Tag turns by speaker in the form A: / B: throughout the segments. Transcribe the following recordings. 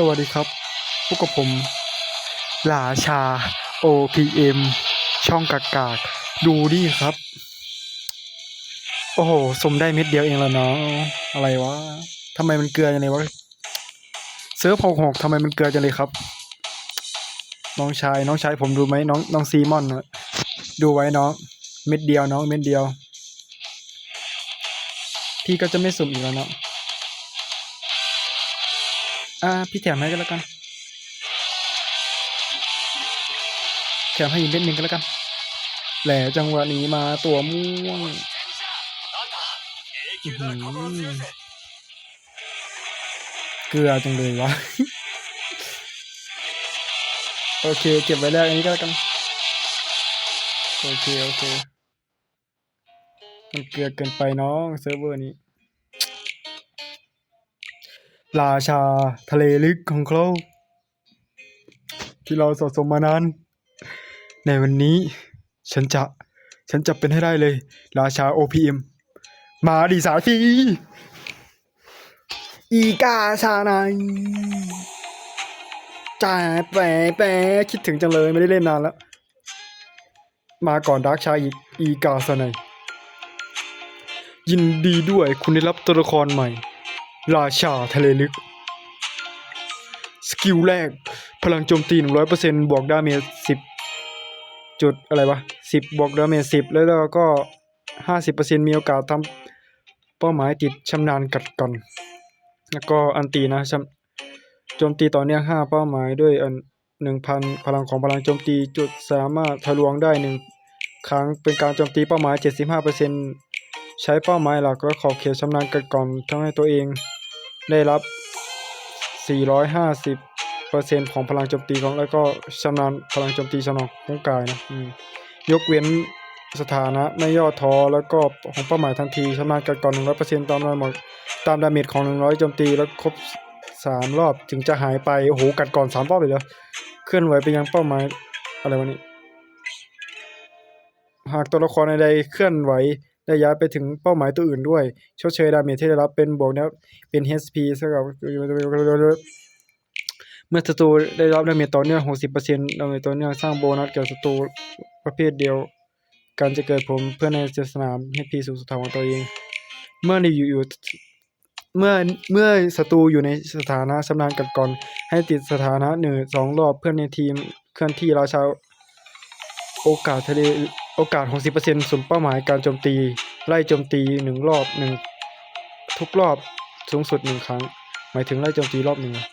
A: สวัสดีครับพวกกับผมหลาชา OPM ช่องกากากดูดิครับ โอ้โห สมได้เม็ดเดียวเองแล้วเนาะอะไรวะทำไมมันเกลือจังเลยวะเซิร์ฟหกหกทำไมมันเกลือจังเลยครับ น้องชายน้องชายผมดูไหมน้องน้องซีมอนนะดูไว้น้องเม็ดเดียวน้องเม็ดเดียว พี่ก็จะไม่สุ่มอีกแล้วเนาะ อ่าพี่แถมให้ก็แล้วกันแถมให้อีกเม็ดหนึ่งก็แล้วกันแหลจังหวะนี้มาตัวม่วงเกลือจังเลยวะโอเค เก็บไว้แล้วอันนี้ก็แล้วกันโอเค โอเค มันเกลือเกินไปน้องเซิร์ฟเวอร์นี้ ราชาทะเลลึกของเขาที่เราสะสมมานาน ในวันนี้ฉันจะ ฉันจะเป็นให้ได้เลย ราชา OPM มาดีสาทีอีกาชาในจ่าแปะแปะคิดถึงจังเลยไม่ได้เล่นนานแล้ว มาก่อนดาร์กชาอีกอีกาซาไนยินดีด้วยคุณได้รับตัวละครใหม่ ราชาทะเลลึก สกิลแรก พลังโจมตี 100%บวกดาเมจ10 จุดอะไรวะ 10 บวกดาเมจ10 แล้วก็ 50%มีโอกาสทำเป้าหมายติดชำนาญกัดก่อนแล้วก็อันตีนะโจมตีต่อเนื่อง5 เป้าหมายด้วยอัน1,000 พลังของพลังโจมตีจุดสามารถทะลวงได้ 1 ครั้งเป็นการโจมตีเป้าหมาย 75%ใช้เป้าหมายหลักและขอบเขตชำนาญกัดก่อนทำให้ตัวเอง ได้รับ 450เปอร์เซ็นต์ของพลังโจมตีของแล้วก็ชำนาญพลังโจมตีชำนาญของกายนะยกเว้นสถานะไม่ย่อท้อแล้วก็ของเป้าหมายทันทีชำนาญกันก่อน 100%ตามดาเมจตามดาเมจของ 100โจมตีแล้วครบ 3 รอบถึงจะหายไป โอ้โห กัดก่อน 3 รอบเลยเหรอเคลื่อนไหวไปยังเป้าหมายอะไรวะนี่หากตัวละครใดเคลื่อนไหว ได้ย้ายไปถึงเป้าหมายตัวอื่นด้วย ชดเชยดาเมจที่ได้รับเป็นบวกนะครับเป็น HP สำหรับเมื่อศัตรูได้รับดาเมจต่อเนื่อง 60%ดาเมจต่อเนื่องสร้างโบนัสแก่ศัตรูประเภทเดียวการจะเกิดผลเพื่อในสนาม HP สูงสุดของตัวเอง เมื่ออยู่อยู่เมื่อเมื่อศัตรูอยู่ในสถานะชำนาญกัดก่อน ให้ติดสถานะหนึ่งสองรอบเพื่อนในทีมเคลื่อนที่ราชาโอกาสทะเล โอกาส 60%สุ่มเป้าหมายการโจมตี ไล่โจมตีหนึ่งรอบหนึ่งทุกรอบสูงสุดหนึ่งครั้ง หมายถึงไล่โจมตีรอบหนึ่งอะ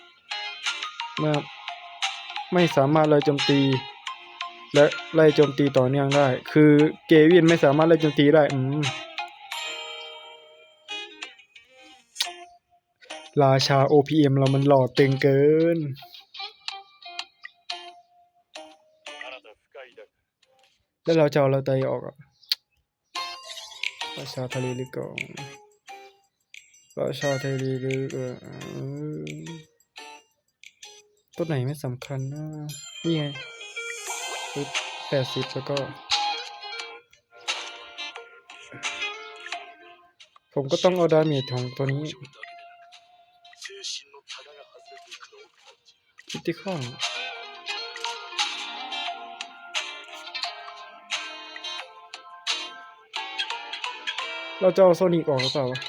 A: เมื่อไม่สามารถไล่โจมตี และไล่โจมตีต่อเนื่องได้ คือเกวินไม่สามารถไล่โจมตีได้ อืมราชา OPM เรามันหล่อตึงเกิน แล้วเราจะเอาเราใจออกอะราชาทะเลลึกก่อนราชาทะเลลึกเอตัวไหนไม่สำคัญนะนี่ไงแปดสิบแล้วก็ ผมก็ต้องเอาดาเมจของตัวนี้คิดที่ข้อ เราจะเอาโซนิกออกหรือเปล่าวะ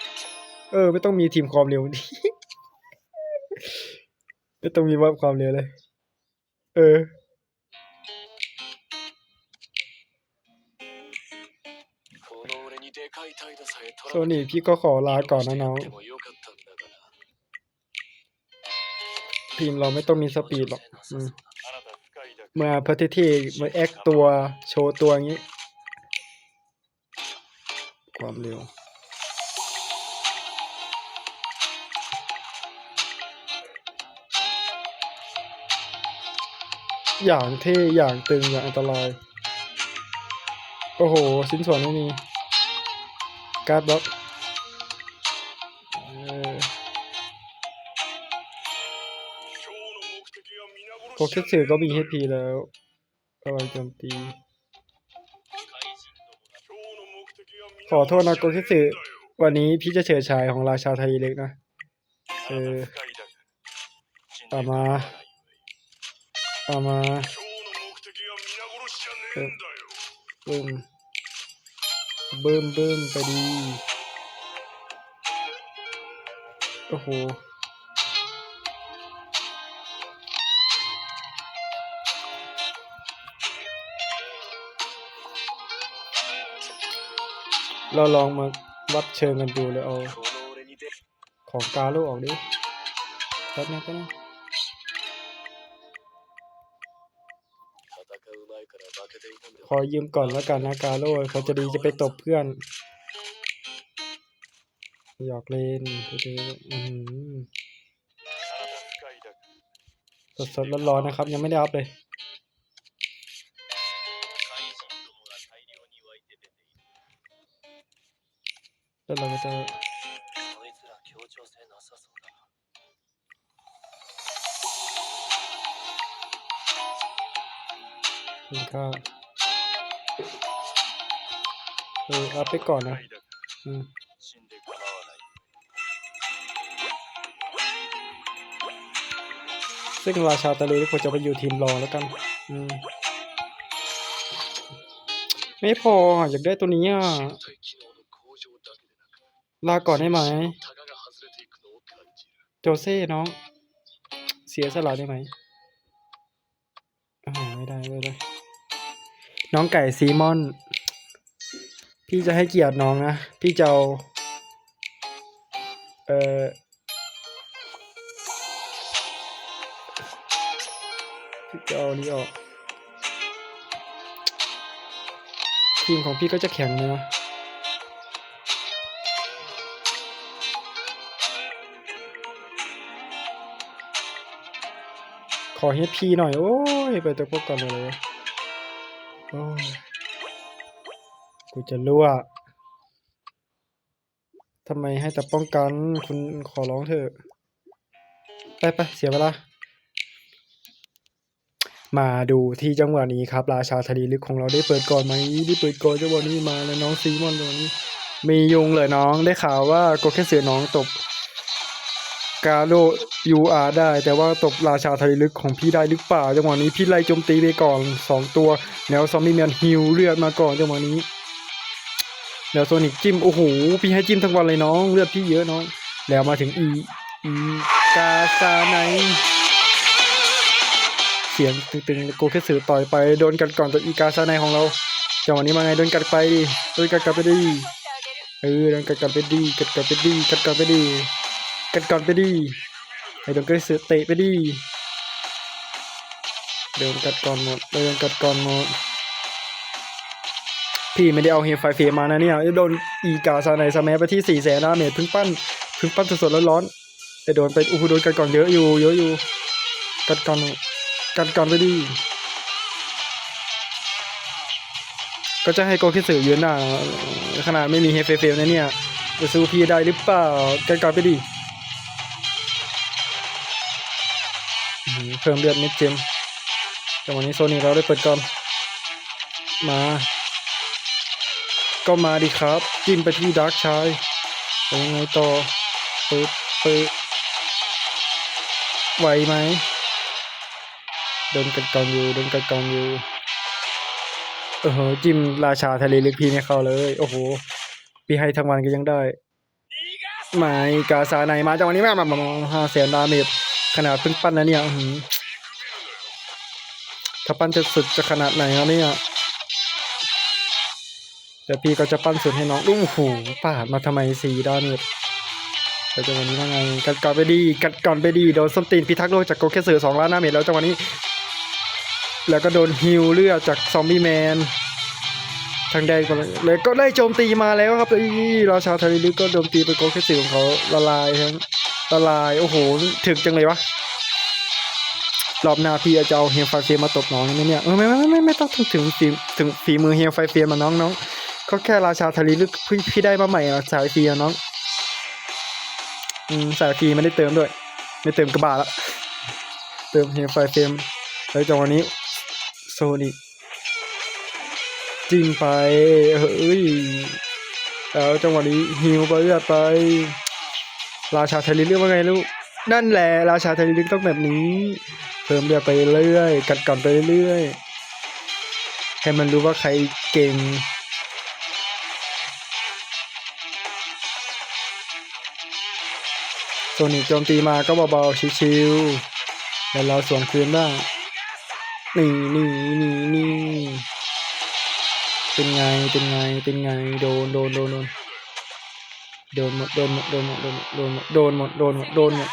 A: เออ ไม่ต้องมีทีมความเร็วดิไม่ต้องมีวัดความเร็วเลย เออ โซนิกพี่ก็ขอลาก่อนนะน้องทีมเราไม่ต้องมีสปีดหรอกอืมมาพัฒเทมาแอคตัวโชว์ตัวอย่างนี้ ความเร็ว อย่างเท่อย่างตึงอย่างอันตราย โอ้โหชิ้นส่วนไม่มีการ์ดบล็อกเออโคคิดสื่อก็มี HP แล้วกำลังโจมตี ขอโทษนะโกคิสึวันนี้พี่จะเฉิดฉายของราชาไทยเล็กนะเออตามมา
B: ตาอมา
A: บึ้มบึ้มบึ้มไปดีโอ้โห เราลองมาวัดเชิงกันดูเลยเอา ของกาลูออกดิแป๊บนึงก็นะขอยืมก่อนแล้วกันนะกาโร่เขาจะดีจะไปตบเพื่อนหยอกเล่นดูอืสดๆร้อนๆนะครับ ยังไม่ได้อัพเลย แล้วเราก็จะกินข้าเออเอาไปก่อนนะอืมซึ่งราชาตะลุยควรจะไปอยู่ทีมรองแล้วกัน อืม ไม่พออยากได้ตัวนี้อะ ลาก่อนได้ไหม โจเซ่น้อง เสียสละได้ไหมไม่ได้ไม่ได้ น้องไก่ซีมอน พี่จะให้เกียรติน้องนะ พี่จะเอาเออพี่จะเอานี่ออก ทีมของพี่ก็จะแข็งเลยนะ อเฮดพีหน่อย โอ้ย ไปตัวพวกก่อนเลยโอ้ยกูจะรั่วทำไมให้แต่ป้องกันคุณขอร้องเถอะ ไปไปเสียเวลา มาดูที่จังหวะนี้ครับ ราชาทะเลลึกของเราได้เปิดก่อนไหมได้เปิดก่อนจังหวะนี้มาแล้วน้องซีมอนตัวนี้มียุงเลยน้องได้ข่าวว่าโกแค่เสือน้องตบ กาโลยูอาได้ แต่ว่าตบราชาทะเลลึกของพี่ได้หรือเปล่าจังหวะนี้พี่ไล่โจมตีไปก่อนสองตัวแนวซอมบี้แมนฮิวเลือดมาก่อนจังหวะนี้แนวโซนิกจิ้มโอ้โหพี่ให้จิ้มทั้งวันเลยน้อง เลือดพี่เยอะน้อง แล้วมาถึงอีอีกาซาไนเสียงตึงๆโกเคสือต่อยไปโดนกันก่อนตัวอีกาซาไนของเราจังหวะนี้มาไงโดนกัดไปดิโดนกัดกลับไปดิเออโดนกัดกลับไปดิกัดกลับไปดิกัดกลับไปดิ กัดก่อนไปดิไอ้โดนกระสือเตะไปดิเดินกัดก่อนหมดเดินกัดก่อนหมดพี่ไม่ได้เอาเฮียไฟเฟรมมานะเนี่ยโดนอีกาซาไนสมัไปที่สี่แสนดาเมจเพึ่งปั้นพึ่งปั้นสดๆร้อนๆไอ้โดนไปอู้หูโดนกัดก่อนเยอะอยู่เยอะอยู่กัดก่อนกัดก่อนไปดิก็จะให้โกคิสึยืนหน้าขนาดไม่มีเฮยไฟเฟรมนะเนี่ยจะสู้พี่ได้หรือเปล่ากัดก่อนไปดิ เพิ่มเลือดเม็ดเจมแต่วันนี้โซนี่เราได้เปิดก่อนมา ก็มาดิครับ จิ้มไปที่ดาร์กชายเป็นยังไงต่อปึ๊บปึ๊บไหวไหมโดนกัดกองอยู่โดนกัดกองอยู่โอ้โหจิ้มราชาทะเลลึกพี่ไม่เข้าเลย โอ้โหพี่ให้ทั้งวันก็ยังได้ไม่กาซาในมาจังหวะนี้แม่มาห้าแสนดาเมจขนาดเพิ่งปั้นนะเนี่ยอื ถ้าปั้นจะสุดจะขนาดไหนอะเนี่ยแต่พี่ก็จะปั้นสุดให้น้องโอ้โหปาดมาทำไมสี่ดาเมจแต่จังหวะนี้ว่าไงกัดก่อนไปดีกัดก่อนไปดีโดนส้มตีนพิทักษ์โลกจากโกเคสือสองล้านดาเมจแล้วจังหวะนี้ แล้วก็โดนฮิวเลือดจากซอมบี้แมนทางแดงก็เลยก็ได้โจมตีมาแล้วครับอีราชาทาริลึกก็โจมตีไปโกเคสิของเขาละลายทั้งละลายโอ้โหถึกจังเลยวะ รอบหน้าพี่จะเอาเฮียไฟเฟียมาตบน้องไหมเนี่ยเออไม่ไม่ไม่ไม่ไม่ต้องถึงถึงฝีถึงฝีมือเฮียไฟเฟียมาน้องน้องก็แค่ราชาทาริลึกพี่พี่ได้มาใหม่อะสายฟรีอะน้องอืมสายฟรีไม่ได้เติมด้วย ไม่เติมกระบาละเติมเฮียไฟเฟียมแล้วจังหวะนี้โซนิกจิ้มไปเฮ้ยแล้วจังหวะนี้ฮิวไปเลือดไป ราชาเทลิเรียกว่าไงลูก นั่นแหละราชาไทะเลลึกต้องแบบนี้ เพิ่มเลือไปเรื่อยกัดก่อนไปเรื่อยให้มันรู้ว่าใครเก่งโซนิกโจมตีมาก็เบาๆชิวๆแล้วเราสวนคืนบ้างนี่นี่นี่นี่เป็นไงเป็นไงเป็นไงโดนโดนโดนโดนโดนหมดโดนหมดโดนหมดโดนหมดโดนหมดโดนหมดโดนหมด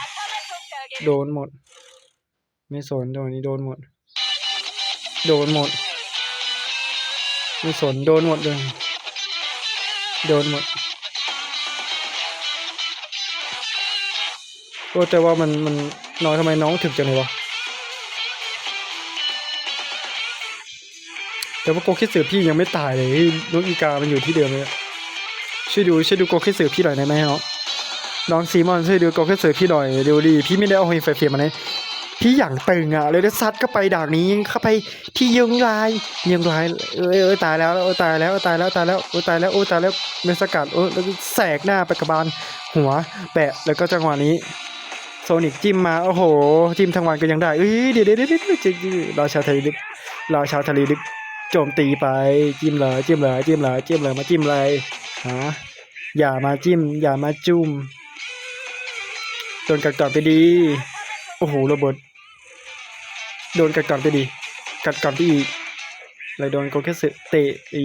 A: โดนหมด ไม่สนโดนนี้โดนหมด โดนหมด ไม่สนโดนหมดเลย โดนหมดโอ้แต่ว่ามันมันน้องทำไมน้องถึกจังเลยวะแต่ว่าโกคิดสือพี่ยังไม่ตายเลยนกอีกามันอยู่ที่เดิมเลยช่วยดูช่วยดูโกคิดสือพี่หน่อยได้ไหมเนาะ น้องซีมอนช่วยดูโกคิดสือพี่หน่อยเดี๋ยวดีพี่ไม่ได้เอาไฟเฟียมาเลยพี่อย่างตึงอะเลยได้ซัดก็ไปด่ากนี้เข้าไปที่ยิงลายยิงลายเออเออตายแล้วเออตายแล้วตายแล้วตายแล้วโอ้ตายแล้วโอ้ตายแล้วเมสกัดโอ้แล้วก็แสกหน้าไปกระบาลหัวแปะแล้วก็จังหวะนี้โซนิกจิ้มมาโอ้โหจิ้มทั้งวันก็ยังได้เอ้ยเดี๋ยวเดี๋ยวเดี๋ยวเดี๋ยวจริงๆราชาทะเลลึกราชาทะเลลึกโจมตีไปจิ้มเลยจิ้มเลยจิ้มเลยจิ้มเลยมาจิ้มเลยฮะอย่ามาจิ้ม อย่ามาจุ่ม โดนกัดก่อนไปดี โอ้โหโรเบิร์ตโดนกัดก่อนไปดี กัดก่อนไปอีกเลยโดนโกเกสึเตะอี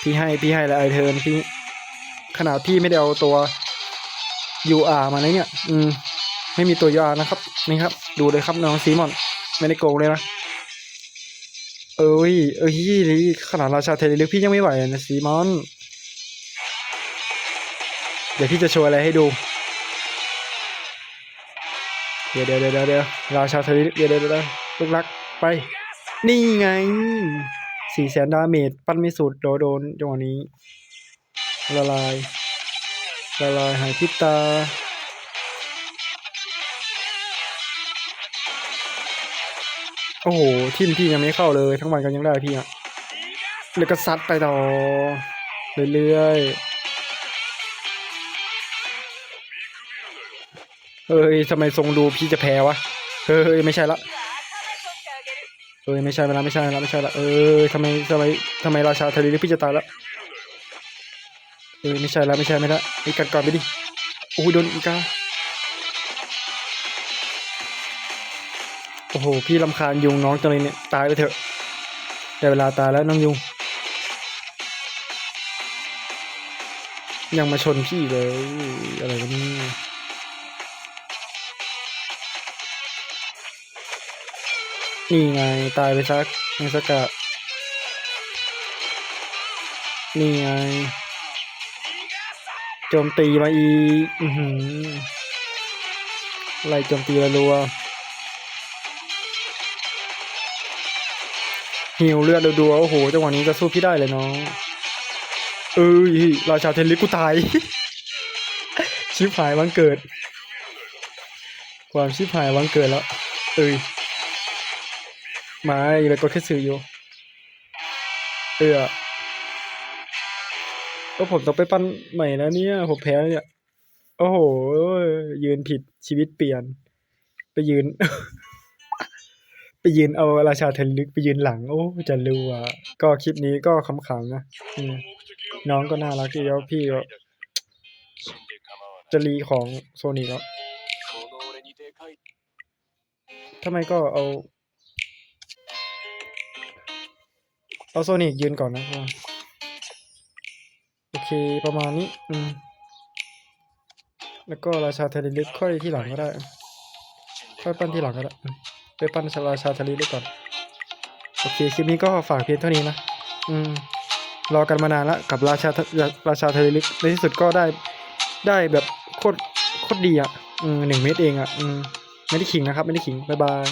A: พี่ให้พี่ให้แล้วไอเทิร์นพี่ขนาดพี่ไม่ได้เอาตัว UR มาเลยเนี่ย อืม ไม่มีตัว UR นะครับ นี่ครับ ดูเลยครับน้องซีมอน ไม่ได้โกงเลยนะ เอ้ย เอ้ยนี่ขนาดราชาเทเลลึกพี่ยังไม่ไหวนะซีมอน เดี๋ยวพี่จะโชว์อะไรให้ดู เดี๋ยวเดี๋ยวเดี๋ยวเดี๋ยวราชาเทเลลึกเดี๋ยวเดี๋ยวเดี๋ยวลูกรักไป นี่ไงสี่แสนดาเมจปั้นไม่สุดโดโดนจังหวะนี้ ละลาย ละลายหายพิตาโอ้โหทิมพี่ยังไม่เข้าเลย ทั้งวันก็ยังได้พี่อะแล้วก็ซัดไปต่อ เรื่อยๆ เฮ้ยทำไมทรงดูพี่จะแพ้วะ เฮ้ยไม่ใช่ละเอ้ยไม่ใช่ละไม่ใช่ละไม่ใช่ละเออทำไมทำไมทำไมราชาทะเลลึกพี่จะตายละเออไม่ใช่แล้วไม่ใช่ไม่ละไอ้กัดก่อนไปดิโอ้โหโดนอีกาโอ้โหพี่ลำคาญยุงน้องจังเลยเนี่ยตายไปเถอะได้เวลาตายแล้วน้องยุง ยังมาชนพี่เลยอะไรวะเนี่ย นี่ไงตายไปซักยังสักกะนี่ไงโจมตีมาอีอือหือไล่โจมตีรัวหิวเลือดรัวๆโอ้โหจังหวะนี้จะสู้พี่ได้เลยน้องเอ้ยราชาเทนลิสกูตาย ชิบหายวันเกิด ความชิบหายวันเกิดแล้ว เอ้ย มาอยู่เลยกดแค่สื่ออยู่เออก็ผมต้องไปปั้นใหม่แล้วเนี่ย ผมแพ้เนี่ย โอ้โห ยืนผิดชีวิตเปลี่ยน ไปยืน ไปยืนเอาราชาเทนลึกไปยืนหลัง โอ้จะรู้อะก็คลิปนี้ก็ขำๆนะน้องก็น่ารักดีแล้วพี่ก็จะรีของโซนี่แล้วทำไมก็เอา เอาโซนิกยืนก่อนนะโอเคประมาณนี้ อืม แล้วก็ราชาเทเลลึกค่อยที่หลังก็ได้ ค่อยปั้นที่หลังก็ได้ไปปั้นราชาเทเลลึกก่อน โอเคคลิปนี้ก็ฝากเพียงเท่านี้นะ อืม รอกันมานานแล้วกับราชาราชาเทเลลึกในที่สุดก็ได้ได้แบบโคตรโคตรดีอะ อืมหนึ่งเมตรเองอะ อืม ไม่ได้ขิงนะครับ ไม่ได้ขิง บ๊ายบาย